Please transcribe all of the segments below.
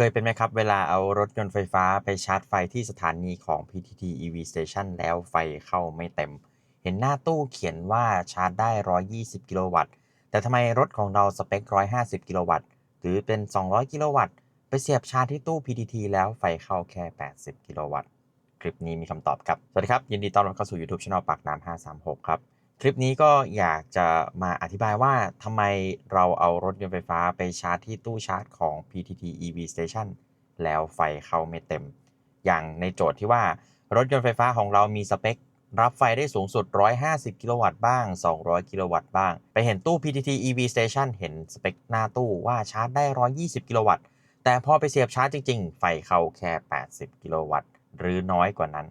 เคยเป็นไหมครับ เวลาเอารถยนต์ไฟฟ้าไปชาร์จไฟที่สถานีของ PTT EV Station แล้วไฟเข้าไม่เต็ม เห็นหน้าตู้เขียนว่าชาร์จได้ 120 กิโลวัตต์ แต่ทำไมรถของเราสเปค 150 กิโลวัตต์ หรือเป็น 200 กิโลวัตต์ ไปเสียบชาร์จที่ตู้ PTT แล้วไฟเข้าแค่ 80 กิโลวัตต์ คลิปนี้มีคำตอบครับ สวัสดีครับ ยินดีต้อนรับเข้าสู่ YouTube Channel ปากน้ำ536 ครับ คลิปนี้ก็อยากจะมาอธิบายว่าทำไมเราเอารถยนต์ไฟฟ้าไปชาร์จที่ตู้ชาร์จของ PTT EV Station แล้วไฟเข้าไม่เต็ม อย่างในโจทย์ที่ว่ารถยนต์ไฟฟ้าของเรามีสเปค รับไฟได้สูงสุด 150 กิโลวัตต์บ้าง 200 กิโลวัตต์บ้าง ไปเห็นตู้ PTT EV Station เห็นสเปคหน้าตู้ว่าชาร์จได้ 120 กิโลวัตต์ แต่พอไปเสียบชาร์จจริงๆ ไฟเข้าแค่ 80 กิโลวัตต์ หรือน้อยกว่านั้น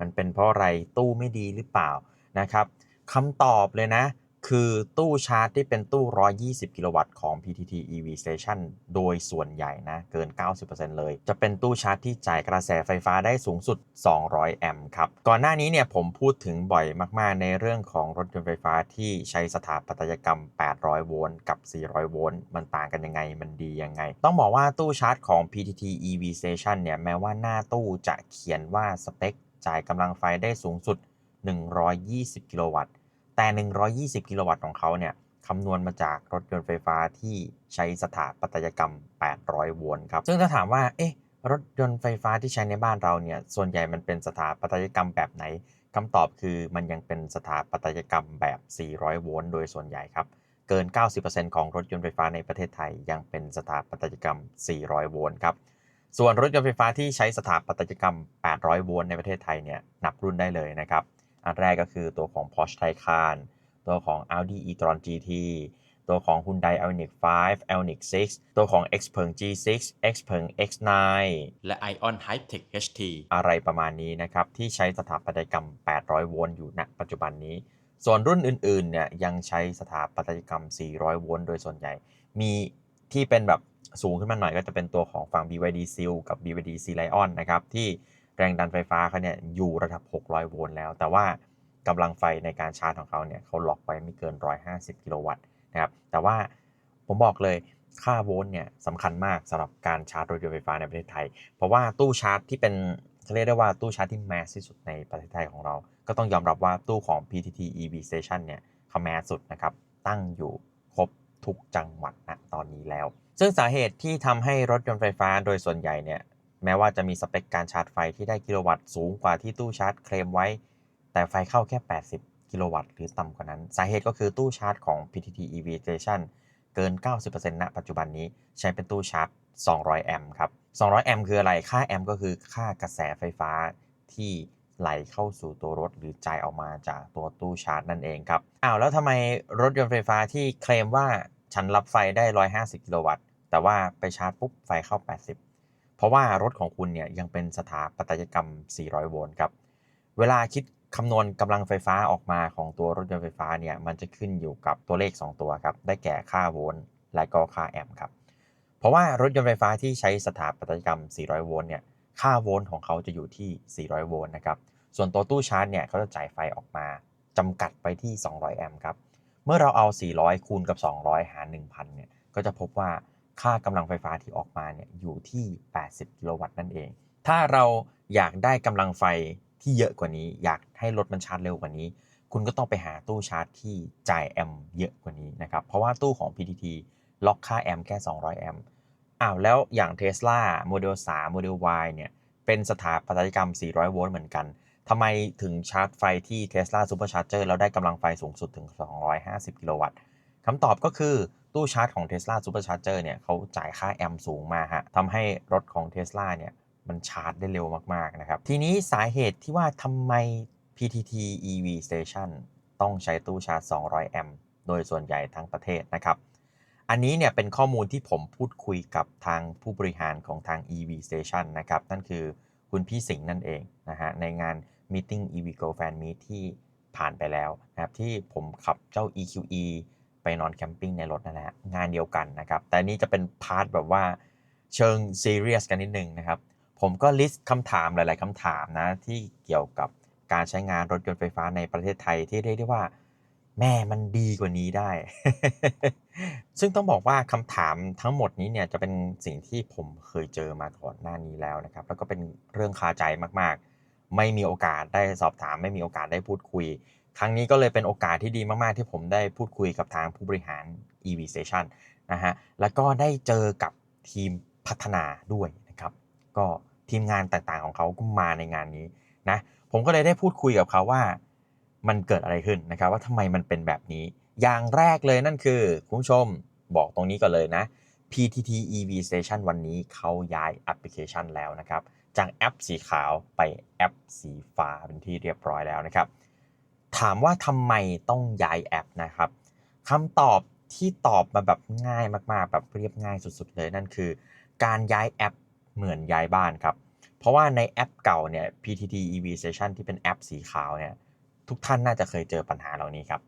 มันเป็นเพราะอะไรตู้ไม่ดีหรือเปล่า นะครับคำตอบเลยนะ คือตู้ชาร์จที่เป็นตู้ 120 กิโลวัตต์ของ PTT EV Station โดยส่วนใหญ่นะ เกิน 90%เลย จะเป็นตู้ชาร์จที่จ่ายกระแสไฟฟ้าได้สูงสุด 200 แอมป์ครับ ก่อนหน้านี้เนี่ยผมพูดถึงบ่อยมาก ๆ ในเรื่องของรถยนต์ไฟฟ้าที่ใช้สถาปัตยกรรม 800 โวลต์กับ 400 โวลต์ มันต่างกันยังไง มันดียังไง ต้องบอกว่าตู้ชาร์จของ PTT EV Station เนี่ย แม้ว่าหน้าตู้จะเขียนว่าสเปคจ่ายกำลังไฟได้สูงสุด 120 กิโลวัตต์ แต่ 120 กิโลวัตต์ของเขาเนี่ยคำนวณมาจากรถยนต์ไฟฟ้าที่ใช้สถาปัตยกรรม 800 โวลต์ครับ ซึ่งถ้าถามว่า เอ๊ะ รถยนต์ไฟฟ้าที่ใช้ในบ้านเราเนี่ย ส่วนใหญ่มันเป็นสถาปัตยกรรมแบบไหน คำตอบคือมันยังเป็นสถาปัตยกรรมแบบ 400 โวลต์โดยส่วนใหญ่ครับ เกิน 90%ของรถยนต์ไฟฟ้าในประเทศไทย ยังเป็นสถาปัตยกรรม 400 โวลต์ครับ ส่วนรถยนต์ไฟฟ้าที่ใช้สถาปัตยกรรม 800 โวลต์ในประเทศไทยเนี่ย นับรุ่นได้เลยนะครับ อันแรกก็คือตัวของ Porsche Taycan ตัวของ Audi e-tron GT ตัวของ Hyundai Ioniq 5 Ioniq 6 ตัวของ Xpeng G6 Xpeng X9 และ Ion High-Tech HT อะไรประมาณนี้นะครับ ที่ใช้สถาปัตยกรรม 800 โวลต์อยู่ณปัจจุบันนี้ ส่วนรุ่นอื่นๆ เนี่ยยังใช้สถาปัตยกรรม 400 โวลต์โดยส่วนใหญ่ มีที่เป็นแบบสูงขึ้นมาหน่อยก็จะเป็นตัวของฝั่ง BYD Seal กับ BYD Sea Lion นะครับ ที่ แรงดันไฟฟ้าเขาเนี่ยอยู่ระดับ 600 โวลต์แล้ว แต่ว่ากำลังไฟในการชาร์จของเขาเนี่ยเขาล็อกไว้ไม่เกิน 150 กิโลวัตต์นะครับ แต่ว่าผมบอกเลยค่าโวลต์เนี่ยสำคัญมากสำหรับการชาร์จรถยนต์ไฟฟ้าในประเทศไทย เพราะว่าตู้ชาร์จที่เป็นเรียกได้ว่าตู้ชาร์จที่แมสที่สุดในประเทศไทยของเรา ก็ต้องยอมรับว่าตู้ของ PTT EV Station เนี่ยเขาแมสสุดนะครับ ตั้งอยู่ครบทุกจังหวัดณตอนนี้แล้ว ซึ่งสาเหตุที่ทำให้รถยนต์ไฟฟ้าโดยส่วนใหญ่เนี่ย แม้ว่าจะมีสเปคการชาร์จไฟที่ได้กิโลวัตต์สูงกว่าที่ตู้ชาร์จเคลมไว้ แต่ไฟเข้าแค่ 80 กิโลวัตต์หรือต่ำกว่านั้น สาเหตุก็คือตู้ชาร์จของ PTT EV Station เกิน 90%ณ ปัจจุบันนี้ใช้เป็นตู้ชาร์จ 200 แอมป์ครับ 200 แอมป์คืออะไร ค่าแอมป์ก็คือค่ากระแสไฟฟ้าที่ไหลเข้าสู่ตัวรถหรือจ่ายออกมาจากตัวตู้ชาร์จนั่นเองครับ อ้าวแล้วทำไมรถยนต์ไฟฟ้าที่เคลมว่าฉันรับไฟได้ 150 กิโลวัตต์ แต่ว่าไปชาร์จปุ๊บไฟเข้า 80 ราะว่ารถของคุณเนี่ยยังเป็นสถาปัตยกรรม 400 โวลต์ครับ เวลาคิดคำนวณกำลังไฟฟ้าออกมาของตัวรถยนต์ไฟฟ้าเนี่ยมันจะขึ้นอยู่กับตัวเลข 2 ตัวครับ ได้แก่ค่าโวลต์และก็ค่าแอมป์ครับ เพราะว่ารถยนต์ไฟฟ้าที่ใช้สถาปัตยกรรม 400 โวลต์เนี่ยค่าโวลต์ของเขาจะอยู่ที่ 400 โวลต์นะครับ ส่วนตัวตู้ชาร์จเนี่ยเขาจะจ่ายไฟออกมาจำกัดไปที่ 200 แอมป์ครับ เมื่อเราเอา 400 คูณกับ 200 หาร 1,000 เนี่ย ก็จะพบว่า ค่ากำลังไฟฟ้าที่ออกมาเนี่ยอยู่ที่ 80 กิโลวัตต์นั่นเอง ถ้าเราอยากได้กำลังไฟที่เยอะกว่านี้ อยากให้รถมันชาร์จเร็วกว่านี้ คุณก็ต้องไปหาตู้ชาร์จที่จ่ายแอมป์เยอะกว่านี้นะครับ เพราะว่าตู้ของ PTT ล็อกค่าแอมป์แค่ 200 แอมป์อ้าวแล้วอย่าง Tesla Model 3 Model Y เนี่ยเป็นสถาปัตยกรรม 400 โวลต์เหมือนกันทำไมถึงชาร์จไฟที่ Tesla Supercharger แล้วได้กำลังไฟสูงสุดถึง 250 กิโลวัตต์คำตอบก็คือ ตู้ชาร์จของ Tesla Supercharger เนี่ยเขาจ่ายค่าแอมสูงมาฮะทำให้รถของ Tesla เนี่ยมันชาร์จได้เร็วมาก ๆ นะครับ ทีนี้สาเหตุที่ว่าทำไม PTT EV Station ต้องใช้ตู้ชาร์จ 200 แอมป์โดยส่วนใหญ่ทั้งประเทศนะครับ อันนี้เนี่ยเป็นข้อมูลที่ผมพูดคุยกับทางผู้บริหารของทาง EV Station นะครับ นั่นคือคุณพี่สิงห์นั่นเองนะฮะในงาน Meeting EV Go Fan Meet ที่ผ่านไปแล้วนะครับที่ผมขับเจ้า EQE ไปนอนแคมปิ้งในรถนั่นแหละงานเดียวกันนะครับ แต่นี่จะเป็นพาร์ทแบบว่าเชิงซีเรียสกันนิดนึงนะครับ ผมก็ลิสต์คำถามหลาย ๆคำถามนะที่เกี่ยวกับการใช้งานรถยนต์ไฟฟ้าในประเทศไทยที่เรียกได้ว่า แม่มันดีกว่านี้ได้ ซึ่งต้องบอกว่าคำถามทั้งหมดนี้เนี่ยจะเป็นสิ่งที่ผมเคยเจอมาก่อนหน้านี้แล้วนะครับ แล้วก็เป็นเรื่องคาใจมากๆ ไม่มีโอกาสได้สอบถาม ไม่มีโอกาสได้พูดคุย ครั้งนี้ก็เลยเป็นโอกาสที่ดีมาก ๆ ที่ผมได้พูดคุยกับทางผู้บริหาร EV Station นะฮะ แล้วก็ได้เจอกับทีมพัฒนาด้วยนะครับ ก็ทีมงานต่าง ๆ ของเขาก็มาในงานนี้นะ ผมก็เลยได้พูดคุยกับเขาว่ามันเกิดอะไรขึ้นนะครับ ว่าทำไมมันเป็นแบบนี้ อย่างแรกเลยนั่นคือ คุณผู้ชมบอกตรงนี้ก่อนเลยนะ PTT EV Station วันนี้เขาย้ายแอปพลิเคชันแล้วนะครับ จากแอปสีขาวไปแอปสีฟ้าเป็นที่เรียบร้อยแล้วนะครับ ถามว่าทำไมต้องย้ายแอปนะครับคำตอบที่ตอบมาแบบง่ายมากๆ แบบเรียบง่ายสุดๆเลยนั่นคือ การย้ายแอปเหมือนย้ายบ้านครับ เพราะว่าในแอปเก่าเนี่ย PTT EV Station ที่เป็นแอปสีขาวเนี่ยทุกท่านน่าจะเคยเจอปัญหาเหล่านี้ครับ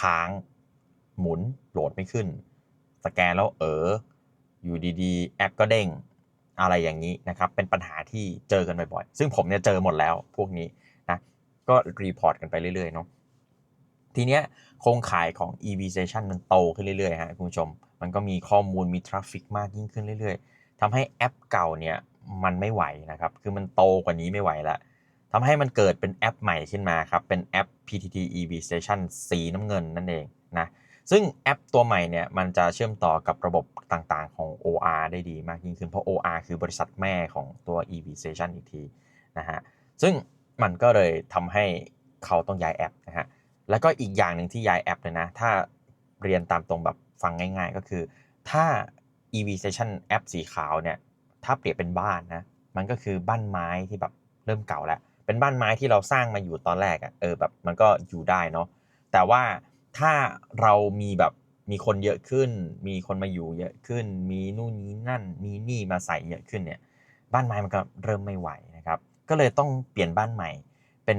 ค้างหมุนโหลดไม่ขึ้น สแกนแล้วเอออยู่ดีๆ แอปก็เด้งอะไรอย่างนี้นะครับ เป็นปัญหาที่เจอกันบ่อยๆ ซึ่งผมเนี่ยเจอหมดแล้วพวกนี้ ก็รีพอร์ตกันไปเรื่อยๆเนาะทีเนี้ยโครงข่ายของ EV Station มันโตขึ้นเรื่อยๆฮะคุณผู้ชม มันก็มีข้อมูลมีทราฟฟิกมากยิ่งขึ้นเรื่อยๆทำให้แอปเก่าเนี่ยมันไม่ไหวนะครับ คือมันโตกว่านี้ไม่ไหวล้วทำให้มันเกิดเป็นแอปใหม่ขึ้นมาครับ เป็นแอป PTT EV Station สีน้ำเงินนั่นเองนะ ซึ่งแอปตัวใหม่เนี่ยมันจะเชื่อมต่อกับระบบต่างๆของ OR ได้ดีมากยิ่งขึ้น เพราะ OR คือบริษัทแม่ของตัว EV Station อีกทีนะฮะ ซึ่ง มันก็เลยทำให้เขาต้องย้ายแอปนะฮะแล้วก็อีกอย่างหนึ่งที่ย้ายแอปเลยนะ ถ้าเรียนตามตรงแบบฟังง่าย ๆ ก็คือ ถ้า EV Station แอปสีขาวเนี่ยถ้าเปรียบเป็นบ้านนะมันก็คือบ้านไม้ที่แบบเริ่มเก่าแล้ว เป็นบ้านไม้ที่เราสร้างมาอยู่ตอนแรกอะ่ะเออแบบมันก็อยู่ได้เนาะแต่ว่าถ้าเรามีแบบมีคนเยอะขึ้น มีคนมาอยู่เยอะขึ้น มีนู่นนี้นั่นมีนี่มาใส่เยอะขึ้นเนี่ย บ้านไม้มันก็เริ่มไม่ไหว ก็เลยต้องเปลี่ยนบ้านใหม่ เป็น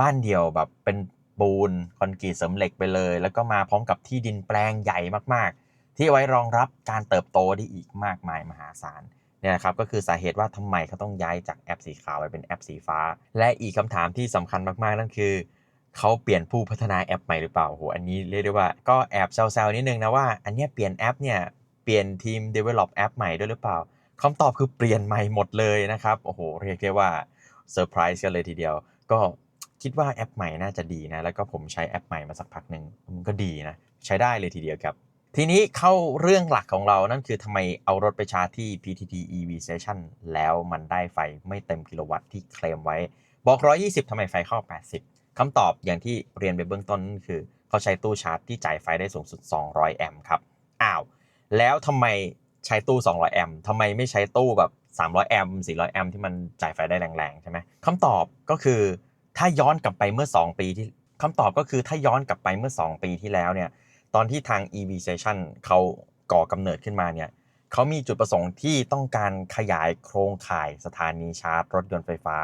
บ้านเดียวแบบเป็นปูนคอนกรีตเสริมเหล็กไปเลย แล้วก็มาพร้อมกับที่ดินแปลงใหญ่มากๆ ที่ไว้รองรับการเติบโตได้อีกมากมายมหาศาลเนี่ยนะครับก็คือสาเหตุว่าทำไมเขาต้องย้ายจากแอปสีขาวไปเป็นแอปสีฟ้า และอีกคำถามที่สำคัญมากๆนั่นคือเขาเปลี่ยนผู้พัฒนาแอปใหม่หรือเปล่าโหอันนี้เรียกได้ว่าก็แอบแซวๆนิดนึงนะว่าอันเนี้ยเปลี่ยนแอปเนี่ยเปลี่ยนทีม develop แอปใหม่ด้วยหรือเปล่าคำตอบคือเปลี่ยนใหม่หมดเลยนะครับโอ้โหเรียกได้ว่า เซอร์ไพรส์กันเลยทีเดียว ก็คิดว่าแอปใหม่น่าจะดีนะ แล้วก็ผมใช้แอปใหม่มาสักพักหนึ่งมันก็ดีนะ ใช้ได้เลยทีเดียวครับ ทีนี้เข้าเรื่องหลักของเรานั่นคือทำไมเอารถไปชาร์จที่ PTT EV Station แล้วมันได้ไฟไม่เต็มกิโลวัตต์ที่เคลมไว้ บอก 120ทำไมไฟเข้า 80คำตอบอย่างที่เรียนไปเบื้องต้นนั่นคือเขาใช้ตู้ชาร์จที่จ่ายไฟได้สูงสุด 200 แอมป์ครับอ้าวแล้วทำไมใช้ตู้ 200 แอมป์ทำไมไม่ใช้ตู้แบบ 300 แอมป์400 แอมป์ที่มันจ่ายไฟได้แรงๆ ใช่ไหมคำตอบก็คือถ้าย้อนกลับไปเมื่อ 2 ปีที่คำตอบก็คือถ้าย้อนกลับไปเมื่อ 2 ปีที่แล้วเนี่ยตอนที่ทาง EV Station เขาก่อกำเนิดขึ้นมาเนี่ยเขามีจุดประสงค์ที่ต้องการขยายโครงข่ายสถานีชาร์จรถยนต์ไฟฟ้า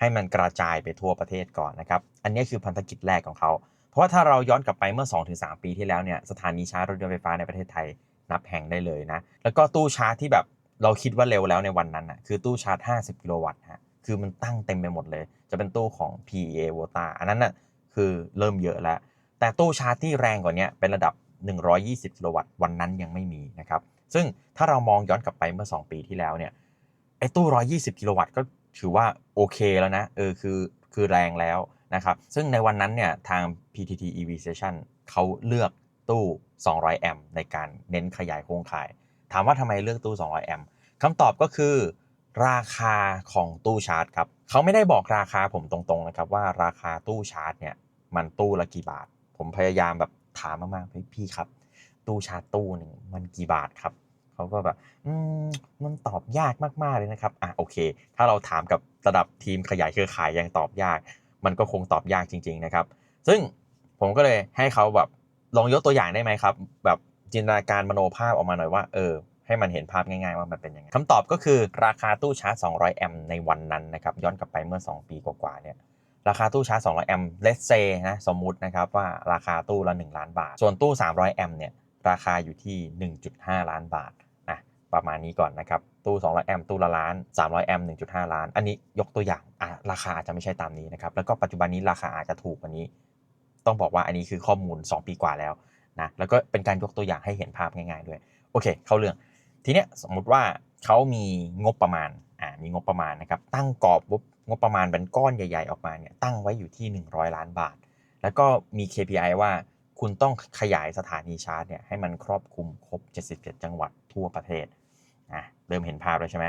ให้มันกระจายไปทั่วประเทศก่อนนะครับ อันนี้คือพันธกิจแรกของเขา เพราะว่าถ้าเราย้อนกลับไปเมื่อ 2-3 ปีที่แล้วเนี่ยสถานีชาร์จรถยนต์ไฟฟ้าในประเทศไทยนับแห่งได้เลยนะ แล้วก็ตู้ชาร์จที่แบบ เราคิดว่าเร็วแล้วในวันนั้นอะคือตู้ชาร์จ 50 กิโลวัตต์ฮะคือมันตั้งเต็มไปหมดเลย จะเป็นตู้ของ PEA Vota อันนั้นน่ะคือเริ่มเยอะแล้ว แต่ตู้ชาร์จที่แรงกว่านี้เป็นระดับ 120 กิโลวัตต์วันนั้นยังไม่มีนะครับ ซึ่งถ้าเรามองย้อนกลับไปเมื่อ 2 ปีที่แล้วเนี่ยไอ้ตู้ 120 กิโลวัตต์ก็ถือว่าโอเคแล้วนะเออคือคือแรงแล้วนะครับซึ่งในวันนั้นเนี่ยทาง PTT EV Station เขาเลือกตู้ 200 แอมป์ในการเน้นขยายโครงข่าย ถามว่าทำไมเลือกตู้ 200 แอมป์คำตอบก็คือราคาของตู้ชาร์จครับเขาไม่ได้บอกราคาผมตรงๆนะครับว่าราคาตู้ชาร์จเนี่ยมันตู้ละกี่บาท ผมพยายามแบบถามมากๆพี่ครับ ตู้ชาร์จตู้หนึ่งมันกี่บาทครับเขาก็แบบอืมมันตอบยากมากๆเลยนะครับอะโอเค ถ้าเราถามกับระดับทีมขยายเครือข่ายยังตอบยาก มันก็คงตอบยากจริง ๆนะครับ ซึ่งผมก็เลยให้เขาแบบลองยกตัวอย่างได้ไหมครับ แบบ จินตนาการมโนภาพออกมาหน่อยว่าเออให้มันเห็นภาพง่ายๆว่ามันเป็นยังไงคำตอบก็คือราคาตู้ชาร์จ 200 แอมป์ในวันนั้นนะครับย้อนกลับไปเมื่อ 2 ปีกว่าๆเนี่ยราคาตู้ชาร์จ 200 แอมป์ let's say นะสมมุตินะครับว่าราคาตู้ละ 1 ล้านบาท ส่วนตู้ 300 แอมป์เนี่ยราคาอยู่ที่ 1.5 ล้านบาทนะประมาณนี้ก่อนนะครับตู้ 200 แอมป์ตู้ละล้าน 300 แอมป์ 1.5 ล้าน อันนี้ยกตัวอย่างอะราคาอาจจะไม่ใช่ตามนี้นะครับแล้วก็ปัจจุบันนี้ราคาอาจจะถูกกว่านี้ ต้องบอกว่าอันนี้คือข้อมูล 2 ปีกว่าแล้ว นะแล้วก็เป็นการยกตัวอย่างให้เห็นภาพง่ายๆด้วยโอเค เข้าเรื่องทีเนี้ยสมมุติว่าเขามีงบประมาณอ่ามีงบประมาณนะครับตั้งกรอบงบประมาณเป็นก้อนใหญ่ ๆออกมาเนี่ยตั้งไว้อยู่ที่ 100 ล้านบาท แล้วก็มี KPI ว่าคุณต้องขยายสถานีชาร์จเนี่ยให้มันครอบคลุมครบ 77 จังหวัดทั่วประเทศอะเริ่มเห็นภาพแล้วใช่ไหม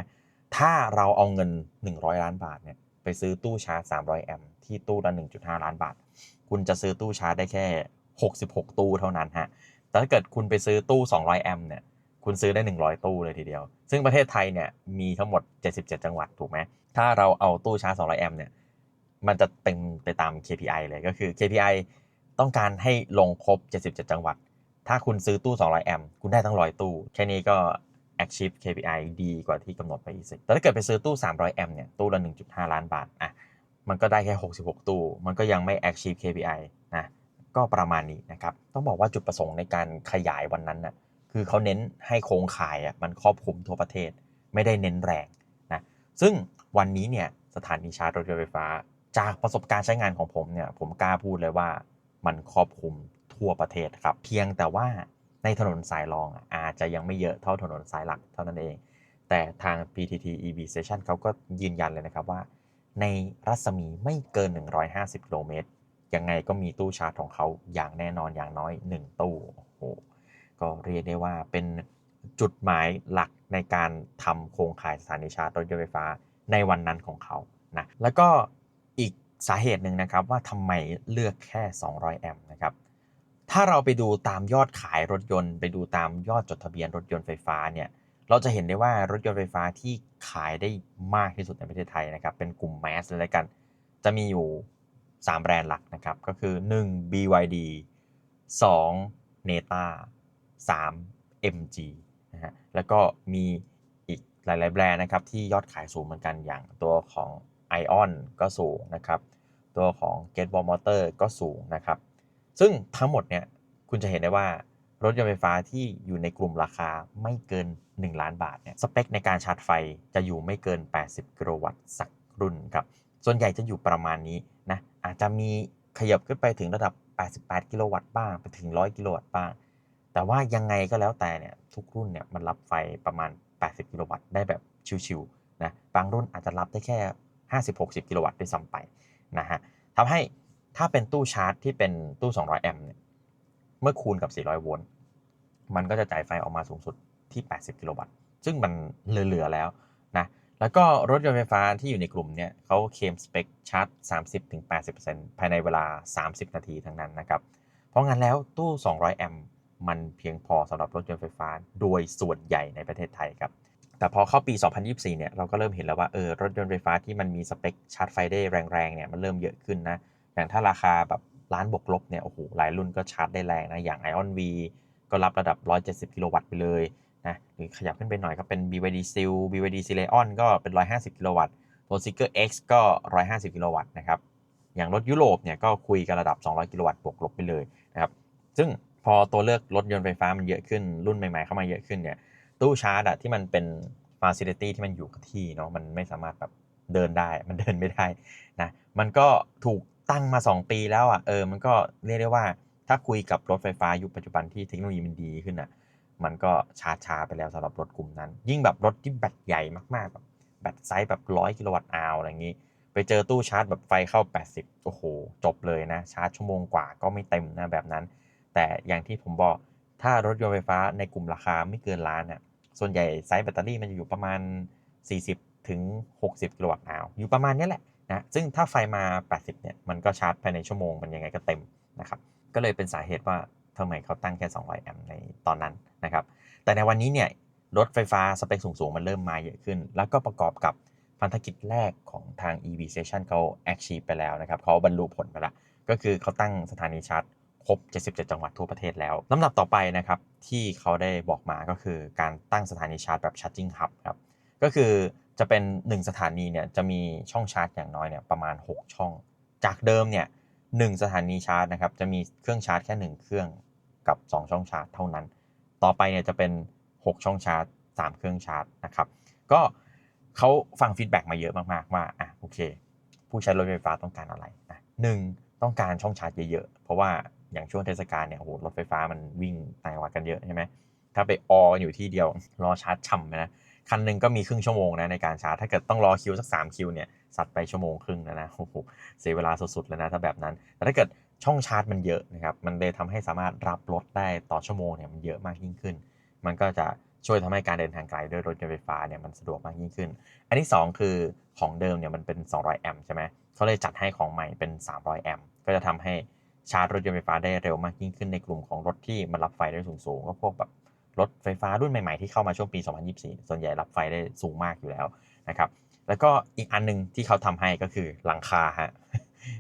ถ้าเราเอาเงิน 100 ล้านบาทเนี่ยไปซื้อตู้ชาร์จ 300 แอมป์ที่ตู้ละ1.5 ล้านบาท คุณจะซื้อตู้ชาร์จได้แค่ 66 ตู้เท่านั้นฮะ แต่ถ้าเกิดคุณไปซื้อตู้ 200 แอมป์เนี่ย คุณซื้อได้ 100 ตู้เลยทีเดียว ซึ่งประเทศไทยเนี่ยมีทั้งหมด 77 จังหวัดถูกไหม ถ้าเราเอาตู้ชาร์จ 200 แอมป์เนี่ย มันจะเต็มไปตาม KPI เลย ก็คือ KPI ต้องการให้ลงครบ 77 จังหวัด ถ้าคุณซื้อตู้ 200 แอมป์ คุณได้ทั้ง 100 ตู้ แค่นี้ก็ achieve KPI ดีกว่าที่กำหนดไปอีกสิแต่ถ้าเกิดไปซื้อตู้ 300 แอมป์เนี่ย ตู้ละ 1.5 ล้านบาท อะ มันก็ได้แค่ 66 ตู้ มันก็ยังไม่ achieve KPI ก็ประมาณนี้นะครับ ต้องบอกว่าจุดประสงค์ในการขยายวันนั้นน่ะคือเขาเน้นให้โครงข่ายอะมันครอบคลุมทั่วประเทศ ไม่ได้เน้นแรงนะซึ่งวันนี้เนี่ยสถานีชาร์จรถยนต์ไฟฟ้า จากประสบการณ์ใช้งานของผมเนี่ยผมกล้าพูดเลยว่ามันครอบคลุมทั่วประเทศครับเพียงแต่ว่าในถนนสายรองอะอาจจะยังไม่เยอะเท่าถนนสายหลักเท่านั้นเอง แต่ทาง PTT EV Station เขาก็ยืนยันเลยนะครับว่า ในรัศมีไม่เกิน 150 กิโลเมตร ยังไงก็มีตู้ชาร์จของเขาอย่างแน่นอนอย่างน้อย 1 ตู้โอ้โหก็เรียกได้ว่าเป็นจุดหมายหลักในการทำโครงข่ายสถานีชาร์จรถยนต์ไฟฟ้าในวันนั้นของเขานะแล้วก็อีกสาเหตุหนึ่งนะครับว่าทำไมเลือกแค่ 200 แอมป์นะครับถ้าเราไปดูตามยอดขายรถยนต์ ไปดูตามยอดจดทะเบียนรถยนต์ไฟฟ้าเนี่ยเราจะเห็นได้ว่ารถยนต์ไฟฟ้าที่ขายได้มากที่สุดในประเทศไทยนะครับเป็นกลุ่มแมสเลยกัน จะมีอยู่ 3 แบรนด์หลักนะครับ ก็คือ 1 BYD 2 Neta 3 MG นะฮะแล้วก็มีอีกหลาย ๆ แบรนด์นะครับที่ยอดขายสูงเหมือนกันอย่างตัวของ Ion ก็สูงนะครับ ตัวของ g a t w a l Motor ก็สูงนะครับ ซึ่งทั้งหมดเนี่ยคุณจะเห็นได้ว่ารถยนต์ไฟฟ้าที่อยู่ในกลุ่มราคาไม่เกิน 1 ล้านบาทเนี่ยสเปคในการชาร์จไฟจะอยู่ไม่เกิน 80 กิโลวัตต์สักรุ่นครับ ส่วนใหญ่จะอยู่ประมาณนี้ อาจจะมีขยับขึ้นไปถึงระดับ 88 กิโลวัตต์บ้าง ไปถึง 100 กิโลวัตต์บ้าง แต่ว่ายังไงก็แล้วแต่เนี่ยทุกรุ่นเนี่ยมันรับไฟประมาณ 80 กิโลวัตต์ได้แบบชิวๆนะบางรุ่นอาจจะรับได้แค่ 50-60 กิโลวัตต์ด้วยซ้ำไปนะฮะทำให้ถ้าเป็นตู้ชาร์จที่เป็นตู้ 200 แอมป์เนี่ยเมื่อคูณกับ 400 โวลต์มันก็จะจ่ายไฟออกมาสูงสุดที่ 80 กิโลวัตต์ ซึ่งมันเหลือๆแล้ว แล้วก็รถยนต์ไฟฟ้าที่อยู่ในกลุ่มเนี่ยเขาเคลมสเปคชาร์จ 30-80%ภายในเวลา 30 นาทีทั้งนั้นนะครับ เพราะงั้นแล้วตู้ 200 แอมป์มันเพียงพอสำหรับรถยนต์ไฟฟ้าโดยส่วนใหญ่ในประเทศไทยครับ แต่พอเข้าปี 2024 เนี่ยเราก็เริ่มเห็นแล้วว่าเออรถยนต์ไฟฟ้าที่มันมีสเปคชาร์จไฟได้แรงๆเนี่ยมันเริ่มเยอะขึ้นนะ อย่างถ้าราคาแบบล้านบวกลบเนี่ยโอ้โหหลายรุ่นก็ชาร์จได้แรงนะอย่าง Ion V ก็รับระดับ 170 กิโลวัตต์ไปเลย นะหรือขยับขึ้นไปหน่อยก็เป็น BYD Seal BYD Celeon ก็เป็น 150 กิโลวัตต์ตัว Seeker X ก็ 150 กิโลวัตต์นะครับ อย่างรถยุโรปเนี่ยก็คุยกันระดับ 200 กิโลวัตต์บวกลบไปเลยนะครับ ซึ่งพอตัวเลือกรถยนต์ไฟฟ้ามันเยอะขึ้น รุ่นใหม่ๆเข้ามาเยอะขึ้นเนี่ย ตู้ชาร์จอะที่มันเป็น facility ที่มันอยู่กับที่เนาะ มันไม่สามารถแบบเดินได้ มันเดินไม่ได้นะ มันก็ถูกตั้งมา 2 ปีแล้วอะเออ มันก็เรียกได้ว่าถ้าคุยกับรถไฟฟ้ายุคปัจจุบันที่เทคโนโลยีมันดีขึ้นอะ มันก็ชาร์จช้าไปแล้วสำหรับรถกลุ่มนั้น ยิ่งแบบรถที่แบตใหญ่มากๆแบบแบตไซส์แบบ100กิโลวัตต์อาวอะไรอย่างนี้ ไปเจอตู้ชาร์จแบบไฟเข้า 80 โอ้โห จบเลยนะ ชาร์จชั่วโมงกว่าก็ไม่เต็มนะแบบนั้น แต่อย่างที่ผมบอกถ้ารถยนต์ไฟฟ้าในกลุ่มราคาไม่เกินล้านน่ะส่วนใหญ่ไซส์แบตเตอรี่มันจะอยู่ประมาณ 40 ถึง 60 กิโลวัตต์อาวอยู่ประมาณนี้แหละนะซึ่งถ้าไฟมา 80 เนี่ยมันก็ชาร์จภายในชั่วโมงมันยังไงก็เต็มนะครับก็เลยเป็นสาเหตุว่าทำไมเขาตั้งแค่ 200 แอมป์ในตอนนั้น นะครับ แต่ในวันนี้เนี่ยรถไฟฟ้าสเปคสูงๆ มันเริ่มมาเยอะขึ้น แล้วก็ประกอบกับพันธกิจแรกของทาง EV Station เขา achieve ไปแล้วนะครับเขาบรรลุผลไปล้วก็คือเขาตั้งสถานีชาร์จครบ 77 จังหวัดทั่วประเทศแล้วลำดับต่อไปนะครับที่เขาได้บอกมาก็คือการตั้งสถานีชาร์จแบบ Charging Hub ครับก็คือจะเป็น 1 สถานีเนี่ยจะมีช่องชาร์จอย่างน้อยเนี่ยประมาณ 6 ช่อง จากเดิมเนี่ยหสถานีชาร์จนะครับจะมีเครื่องชาร์จแค่ 1 เครื่องกับ 2 ช่องชาร์จเท่านั้น ต่อไปเนี่ยจะเป็น 6 ช่องชาร์จ 3 เครื่องชาร์จนะครับก็เขาฟังฟีดแบ็กมาเยอะมากๆว่าอะโอเค ผู้ใช้รถไฟฟ้าต้องการอะไรนะหนึ่งต้องการช่องชาร์จเยอะๆ เพราะว่าอย่างช่วงเทศกาลเนี่ยโอ้โหรถไฟฟ้ามันวิ่งต่างจังหวัดกันเยอะใช่ไหมถ้าไปอออยู่ที่เดียวรอชาร์จฉ่ำเลยนะคันหนึ่งก็มีครึ่งชั่วโมงนะในการชาร์จ ถ้าเกิดต้องรอคิวสัก3คิวเนี่ยสัตว์ไปชั่วโมงครึ่งนะนะโอ้โหเสียเวลาสุดๆแล้วนะถ้าแบบนั้น แต่ถ้าเกิด ช่องชาร์จมันเยอะนะครับมันเลยทำให้สามารถรับรถได้ต่อชั่วโมงเนี่ยมันเยอะมากยิ่งขึ้น มันก็จะช่วยทำให้การเดินทางไกลด้วยรถยนต์ไฟฟ้าเนี่ยมันสะดวกมากยิ่งขึ้น อันที่ 2 คือของเดิมเนี่ยมันเป็น 200 แอมป์ใช่ไหมเขาเลยจัดให้ของใหม่เป็น 300 แอมป์ก็จะทำให้ชาร์จรถยนต์ไฟฟ้าได้เร็วมากยิ่งขึ้นในกลุ่มของรถที่มันรับไฟได้สูงๆก็พวกแบบรถไฟฟ้ารุ่นใหม่ๆที่เข้ามาช่วงปี 2024 ส่วนใหญ่รับไฟได้สูงมากอยู่แล้วนะครับ แล้วก็อีกอันหนึงที่เขาทำให้ก็คือหลังคาฮะ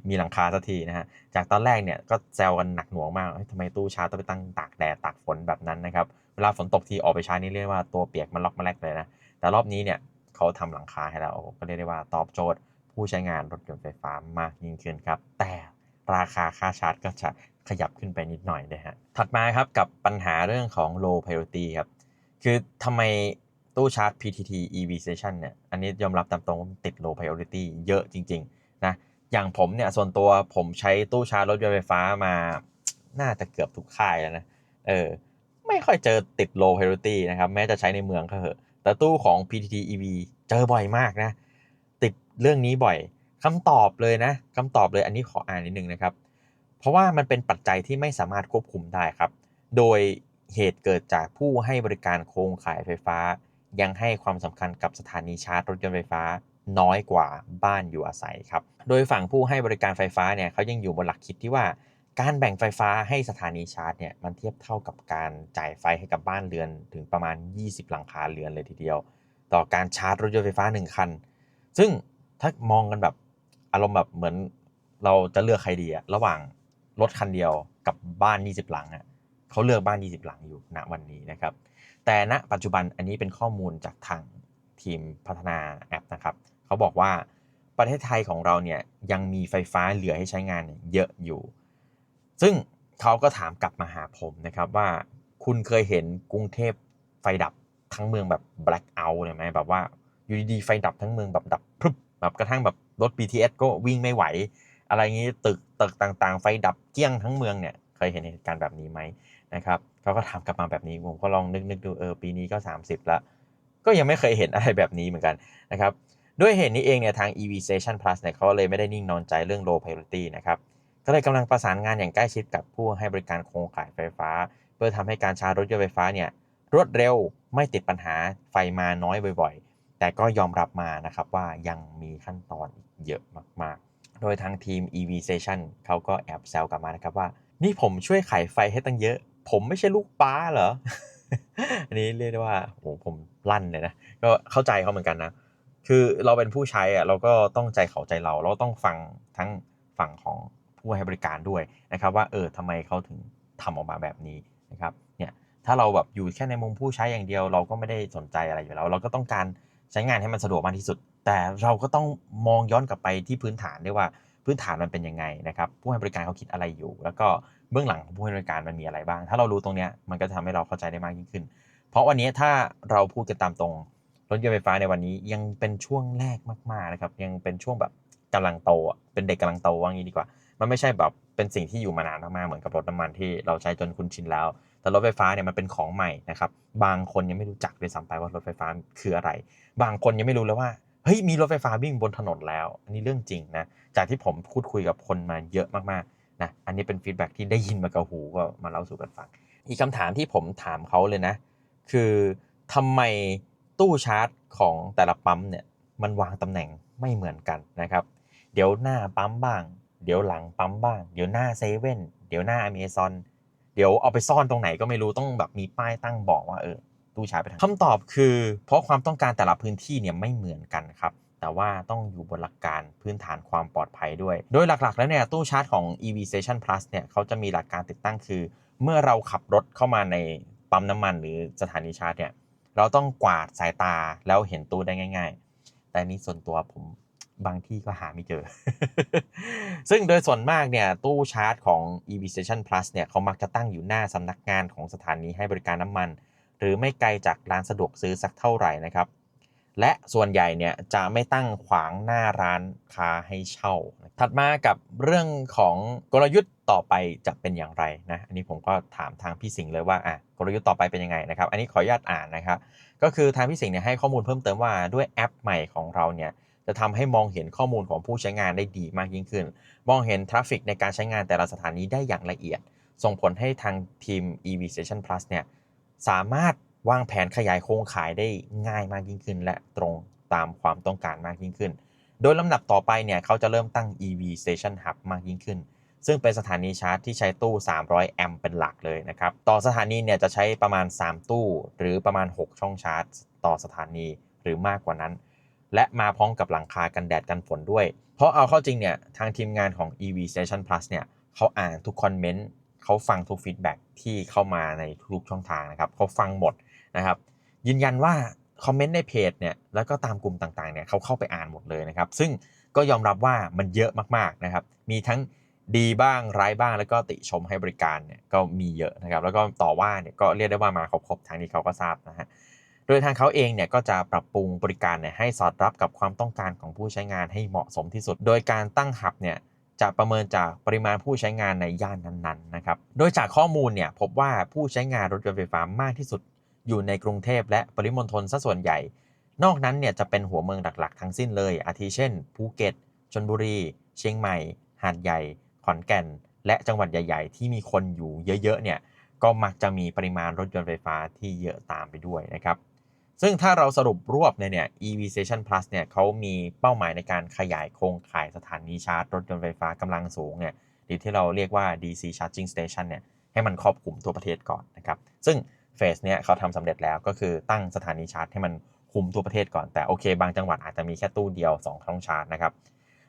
มีหลังคาสักทีนะฮะ จากตอนแรกเนี่ยก็แซวกันหนักหน่วงมากทำไมตู้ชาร์จต้องไปตั้งตากแดดตากฝนแบบนั้นนะครับ เวลาฝนตกทีออกไปชาร์จนี่เรียกว่าตัวเปียกมันล็อกมาแลกเลยนะ แต่รอบนี้เนี่ยเขาทำหลังคาให้แล้วโอ้ก็เรียกได้ว่าตอบโจทย์ ผู้ใช้งานรถยนต์ไฟฟ้ามากยิ่งขึ้นครับ แต่ราคาค่าชาร์จก็จะขยับขึ้นไปนิดหน่อยนะฮะ ถัดมาครับกับปัญหาเรื่องของ low priority ครับ คือทำไมตู้ชาร์จ PTT EV Station เนี่ย อันนี้ยอมรับตามตรงว่าติด low priority เยอะจริง อย่างผมเนี่ยส่วนตัวผมใช้ตู้ชาร์จรถยนต์ไฟฟ้ามาน่าจะเกือบทุกค่ายแล้วนะ เออ ไม่ค่อยเจอติด low priority นะครับ แม้จะใช้ในเมืองก็เหอะ แต่ตู้ของ PTT EV เจอบ่อยมากนะ ติดเรื่องนี้บ่อยคำตอบเลยนะคำตอบเลยอันนี้ขออ่านนิดนึงนะครับ เพราะว่ามันเป็นปัจจัยที่ไม่สามารถควบคุมได้ครับ โดยเหตุเกิดจากผู้ให้บริการโครงข่ายไฟฟ้า ยังให้ความสำคัญกับสถานีชาร์จรถยนต์ไฟฟ้า น้อยกว่าบ้านอยู่อาศัยครับ โดยฝั่งผู้ให้บริการไฟฟ้าเนี่ยเขายังอยู่บนหลักคิดที่ว่าการแบ่งไฟฟ้าให้สถานีชาร์จเนี่ยมันเทียบเท่ากับการจ่ายไฟให้กับบ้านเรือนถึงประมาณ 20 หลังคาเรือนเลยทีเดียว ต่อการชาร์จรถยนต์ไฟฟ้า 1 คัน ซึ่งถ้ามองกันแบบอารมณ์แบบเหมือนเราจะเลือกใครดีอะระหว่างรถคันเดียวกับบ้าน 20 หลังอะเขาเลือกบ้าน 20 หลังอยู่ณวันนี้นะครับแต่ณปัจจุบันอันนี้เป็นข้อมูลจากทางทีมพัฒนาแอปนะครับ เขาบอกว่าประเทศไทยของเราเนี่ยยังมีไฟฟ้าเหลือให้ใช้งานเนี่ยเยอะอยู่ ซึ่งเขาก็ถามกลับมาหาผมนะครับว่าคุณเคยเห็นกรุงเทพไฟดับทั้งเมืองแบบ black out เลยไหมแบบว่าอยู่ดีๆไฟดับทั้งเมืองแบบดับพรึบแบบกระทั่งแบบรถ BTS ก็วิ่งไม่ไหว อะไรงี้ตึกตึกต่างๆ ไฟดับเกี้ยงทั้งเมืองเนี่ยเคยเห็นเหตุการณ์แบบนี้ไหมนะครับเขาก็ถามกลับมาแบบนี้ผมก็ลองนึกนึกดูเออปีนี้ก็ 30แล้วก็ยังไม่เคยเห็นอะไรแบบนี้เหมือนกันนะครับ ด้วยเหตุนี้เองเนี่ยทาง EV Station Plus เนี่ยเขาเลยไม่ได้นิ่งนอนใจเรื่อง low priority นะครับก็เลยกำลังประสานงานอย่างใกล้ชิดกับผู้ให้บริการโครงข่ายไฟฟ้า เพื่อทำให้การชาร์จรถยนต์ไฟฟ้าเนี่ยรวดเร็วไม่ติดปัญหาไฟมาน้อยบ่อยๆ แต่ก็ยอมรับมานะครับว่ายังมีขั้นตอนอีกเยอะมากๆ โดยทางทีม EV Station เขาก็แอบแซวกลับมานะครับว่า นี่ผมช่วยไขไฟให้ตั้งเยอะ ผมไม่ใช่ลูกป้าเหรอ อันนี้เรียกได้ว่าโหผมลั่นเลยนะ ก็เข้าใจเขาเหมือนกันนะ คือเราเป็นผู้ใช้อะเราก็ต้องใจเขาใจเรา เราต้องฟังทั้งฝั่งของผู้ให้บริการด้วยนะครับ ว่าเออทำไมเขาถึงทำออกมาแบบนี้นะครับเนี่ยถ้าเราแบบอยู่แค่ในมุมผู้ใช้อย่างเดียว เราก็ไม่ได้สนใจอะไรอยู่แล้ว เราก็ต้องการใช้งานให้มันสะดวกมากที่สุด แต่เราก็ต้องมองย้อนกลับไปที่พื้นฐานด้วยว่าพื้นฐานมันเป็นยังไงนะครับผู้ให้บริการเขาคิดอะไรอยู่ แล้วก็เบื้องหลังของผู้ให้บริการมันมีอะไรบ้าง ถ้าเรารู้ตรงเนี้ยมันก็จะทำให้เราเข้าใจได้มากยิ่งขึ้น เพราะวันนี้ถ้าเราพูดกันตามตรง รถยนต์ไฟฟ้าในวันนี้ยังเป็นช่วงแรกมากๆนะครับ ยังเป็นช่วงแบบกำลังโตเป็นเด็กกำลังโตว่างี้ดีกว่า มันไม่ใช่แบบเป็นสิ่งที่อยู่มานานมากๆเหมือนกับรถน้ำมันที่เราใช้จนคุ้นชินแล้ว แต่รถไฟฟ้าเนี่ยมันเป็นของใหม่นะครับ บางคนยังไม่รู้จักด้วยซ้ำไปว่ารถไฟฟ้าคืออะไร บางคนยังไม่รู้เลยว่าเฮ้ยมีรถไฟฟ้าวิ่งบนถนนแล้ว อันนี้เรื่องจริงนะ จากที่ผมพูดคุยกับคนมาเยอะมากๆนะอันนี้เป็นฟีดแบ็กที่ได้ยินมากับหูก็มาเล่าสู่กันฟัง อีกคำถามที่ผมถามเขาเลยนะ คือทำไม ตู้ชาร์จของแต่ละปั๊มเนี่ยมันวางตำแหน่งไม่เหมือนกันนะครับ เดี๋ยวหน้าปั๊มบ้าง เดี๋ยวหลังปั๊มบ้าง เดี๋ยวหน้าเซเว่นเดี๋ยวหน้าอเมซอนเดี๋ยวเอาไปซ่อนตรงไหนก็ไม่รู้ต้องแบบมีป้ายตั้งบอกว่าเออตู้ชาร์จไปทางคำตอบคือ เพราะความต้องการแต่ละพื้นที่เนี่ยไม่เหมือนกันครับแต่ว่าต้องอยู่บนหลักการพื้นฐานความปลอดภัยด้วย โดยหลักๆ แล้วเนี่ยตู้ชาร์จของ EV Station Plus เนี่ยเขาจะมีหลักการติดตั้งคือ เมื่อเราขับรถเข้ามาในปั๊มน้ำมันหรือสถานีชาร์จเนี่ย เราต้องกวาดสายตาแล้วเห็นตู้ได้ง่าย ๆ แต่นนี้ส่วนตัวผมบางที่ก็หาไม่เจอ ซึ่งโดยส่วนมากเนี่ยตู้ชาร์จของ EV Station Plus เนี่ยเขามักจะตั้งอยู่หน้าสำนักงานของสถานีให้บริการน้ำมัน หรือไม่ไกลจากร้านสะดวกซื้อสักเท่าไหร่นะครับ และส่วนใหญ่เนี่ยจะไม่ตั้งขวางหน้าร้านค้าให้เช่า ถัดมากับเรื่องของกลยุทธ์ ต่อไปจะเป็นอย่างไรนะอันนี้ผมก็ถามทางพี่สิงห์เลยว่าอะกลยุทธ์ต่อไปเป็นยังไงนะครับ อันนี้ขออนุญาตอ่านนะครับ ก็คือทางพี่สิงห์เนี่ยให้ข้อมูลเพิ่มเติมว่าด้วยแอปใหม่ของเราเนี่ยจะทำให้มองเห็นข้อมูลของผู้ใช้งานได้ดีมากยิ่งขึ้น มองเห็นทราฟฟิกในการใช้งานแต่ละสถานีได้อย่างละเอียด ส่งผลให้ทางทีม EV Station Plus เนี่ยสามารถวางแผนขยายโครงข่ายได้ง่ายมากยิ่งขึ้น และตรงตามความต้องการมากยิ่งขึ้น โดยลำดับต่อไปเนี่ยเขาจะเริ่มตั้ง EV Station Hub มากยิ่งขึ้น ซึ่งเป็นสถานีชาร์จที่ใช้ตู้ 300 แอมป์เป็นหลักเลยนะครับ ต่อสถานีเนี่ยจะใช้ประมาณ 3 ตู้ หรือประมาณ 6 ช่องชาร์จ ต่อสถานีหรือมากกว่านั้น และมาพร้อมกับหลังคากันแดดกันฝนด้วย เพราะเอาเข้าจริงเนี่ยทางทีมงานของ EV Station Plus เนี่ยเขาอ่านทุกคอมเมนต์เขาฟังทุกฟีดแบ็กที่เข้ามาในทุกช่องทางนะครับเขาฟังหมดนะครับยืนยันว่าคอมเมนต์ในเพจเนี่ยแล้วก็ตามกลุ่มต่างๆเนี่ยเขาเข้าไปอ่านหมดเลยนะครับซึ่งก็ยอมรับว่ามันเยอะมากๆนะครับมีทั้ง ดีบ้างร้ายบ้างแล้วก็ติชมให้บริการเนี่ยก็มีเยอะนะครับ แล้วก็ต่อว่าเนี่ยก็เรียกได้ว่ามาครบๆทางนี้เขาก็ทราบนะฮะโดยทางเขาเองเนี่ยก็จะปรับปรุงบริการเนี่ยให้สอดรับกับความต้องการของผู้ใช้งานให้เหมาะสมที่สุด โดยการตั้งหับเนี่ยจะประเมินจากปริมาณผู้ใช้งานในย่านนั้นๆนะครับ โดยจากข้อมูลเนี่ยพบว่าผู้ใช้งานรถยนต์ไฟฟ้ามากที่สุด อยู่ในกรุงเทพและปริมณฑลซะส่วนใหญ่ นอกนั้นเนี่ยจะเป็นหัวเมืองหลักๆ ทั้งสิ้นเลย อาทิเช่นภูเก็ตชลบุรี เชียงใหม่ หาดใหญ่ ขอนแก่น และจังหวัดใหญ่ ๆ ที่มีคนอยู่เยอะๆเนี่ยก็มักจะมีปริมาณรถยนต์ไฟฟ้าที่เยอะตามไปด้วยนะครับซึ่งถ้าเราสรุปรวบเนี่ยเนี่ย EV Station Plus เนี่ยเขามีเป้าหมายในการขยายโครงข่ายสถานีชาร์จ รถยนต์ไฟฟ้ากำลังสูงเนี่ยหรือที่เราเรียกว่า DC Charging Station เนี่ยให้มันครอบคลุมทั่วประเทศก่อนนะครับซึ่งเฟสเนี่ยเขาทำสำเร็จแล้วก็คือตั้งสถานีชาร์จให้มันคุมทั่วประเทศก่อนแต่โอเค บางจังหวัดอาจจะมีแค่ตู้เดียว2ช่องชาร์จนะครับ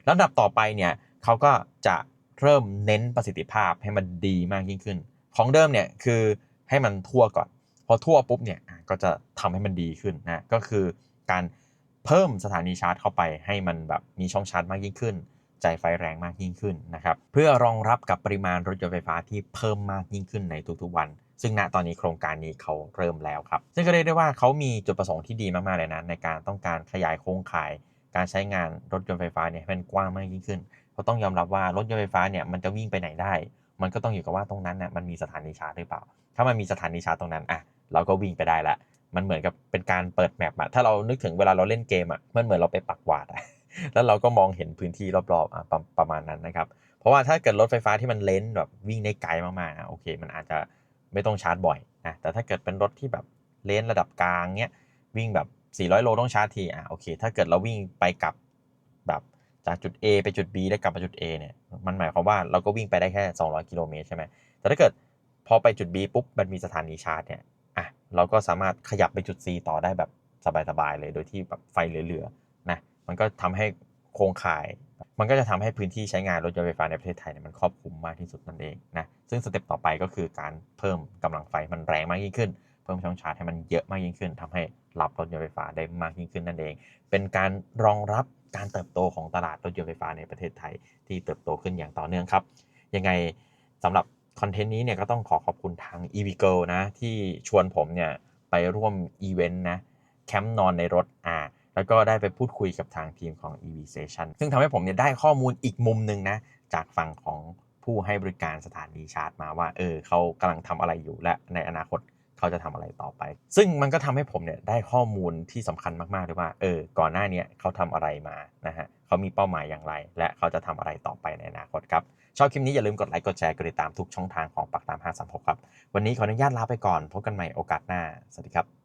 ลำดับต่อไปเนี่ยเขาก็จะ เริ่มเน้นประสิทธิภาพให้มันดีมากยิ่งขึ้น ของเดิมเนี่ยคือให้มันทั่วก่อน พอทั่วปุ๊บเนี่ยก็จะทำให้มันดีขึ้นนะก็คือการเพิ่มสถานีชาร์จเข้าไปให้มันแบบมีช่องชาร์จมากยิ่งขึ้นใจไฟแรงมากยิ่งขึ้นนะครับเพื่อรองรับกับปริมาณรถยนต์ไฟฟ้าที่เพิ่มมากยิ่งขึ้นในทุกๆวัน ซึ่งณตอนนี้โครงการนี้เขาเริ่มแล้วครับ ซึ่งก็เรียกได้ว่าเขามีจุดประสงค์ที่ดีมากๆเลยนะในการต้องการขยายโครงข่าย การใช้งานรถยนต์ไฟฟ้าเนี่ยให้มันกว้างมากยิ่งขึ้น เพราต้องยอมรับว่ารถยนต์ไฟฟ้าเนี่ยมันจะวิ่งไปไหนได้ มันก็ต้องอยู่กับว่าตรงนั้นน่ะมันมีสถานีชาร์จหรือเปล่า ถ้ามันมีสถานีชาร์จตรงนั้นอะเราก็วิ่งไปได้ละ มันเหมือนกับเป็นการเปิดแมปอะถ้าเรานึกถึงเวลาเราเล่นเกมอะมันเหมือนเราไปปักวาดอะแล้วเราก็มองเห็นพื้นที่รอบๆอะประประมาณนั้นนะครับ เพราะว่าถ้าเกิดรถไฟฟ้าที่มันเลนแบบวิ่งได้ไกลมากๆนะโอเค มันอาจจะไม่ต้องชาร์จบ่อยนะแต่ถ้าเกิดเป็นรถที่แบบเลนระดับกลางเนี้ยวิ่งแบบ 400 โลต้องชาร์จทีอะโอเค ถ้าเกิดเราวิ่งไปกลับแบบ จากจุด A ไปจุด B ได้กลับมาจุด A เนี่ยมันหมายความว่าเราก็วิ่งไปได้แค่ 200 กิโลเมตรใช่ไหมแต่ถ้าเกิดพอไปจุด B ปุ๊บมันมีสถานีชาร์จเนี่ยอะเราก็สามารถขยับไปจุด C ต่อได้แบบสบายๆเลย โดยที่แบบไฟเหลือๆนะมันก็ทำให้โครงข่าย มันก็จะทำให้พื้นที่ใช้งานรถยนต์ไฟฟ้าในประเทศไทยเนี่ยมันครอบคลุมมากที่สุดนั่นเองนะซึ่งสเต็ปต่อไปก็คือการเพิ่มกำลังไฟมันแรงมากยิ่งขึ้น เพิ่มช่องชาร์จให้มันเยอะมากยิ่งขึ้นทำให้รับรถยนต์ไฟฟ้าได้มากยิ่งขึ้นนั่นเอง เป็นการรองรับ การเติบโตของตลาดรถยนต์ไฟฟ้าในประเทศไทยที่เติบโตขึ้นอย่างต่อเนื่องครับ ยังไงสำหรับคอนเทนต์นี้เนี่ยก็ต้องขอขอบคุณทาง e v g o นะที่ชวนผมเนี่ยไปร่วมอีเวนต์นะแคมป์นอนในรถอ่าแล้วก็ได้ไปพูดคุยกับทางทีมของ EV Station ซึ่งทำให้ผมเนี่ยได้ข้อมูลอีกมุมหนึ่งนะจากฝั่งของผู้ให้บริการสถานีชาร์จมาว่า เออเขากำลังทำอะไรอยู่และในอนาคต เขาจะทำอะไรต่อไป ซึ่งมันก็ทำให้ผมเนี่ยได้ข้อมูลที่สำคัญมากๆเลยว่า เออ ก่อนหน้าเนี้เขาทำอะไรมานะฮะเขามีเป้าหมายอย่างไร และเขาจะทำอะไรต่อไปในอนาคตครับ ชอบคลิปนี้อย่าลืมกดไลค์ กดแชร์ กดติดตามทุกช่องทางของปักตาม536 ครับ วันนี้ขออนุญาตลาไปก่อน พบกันใหม่โอกาสหน้า สวัสดีครับ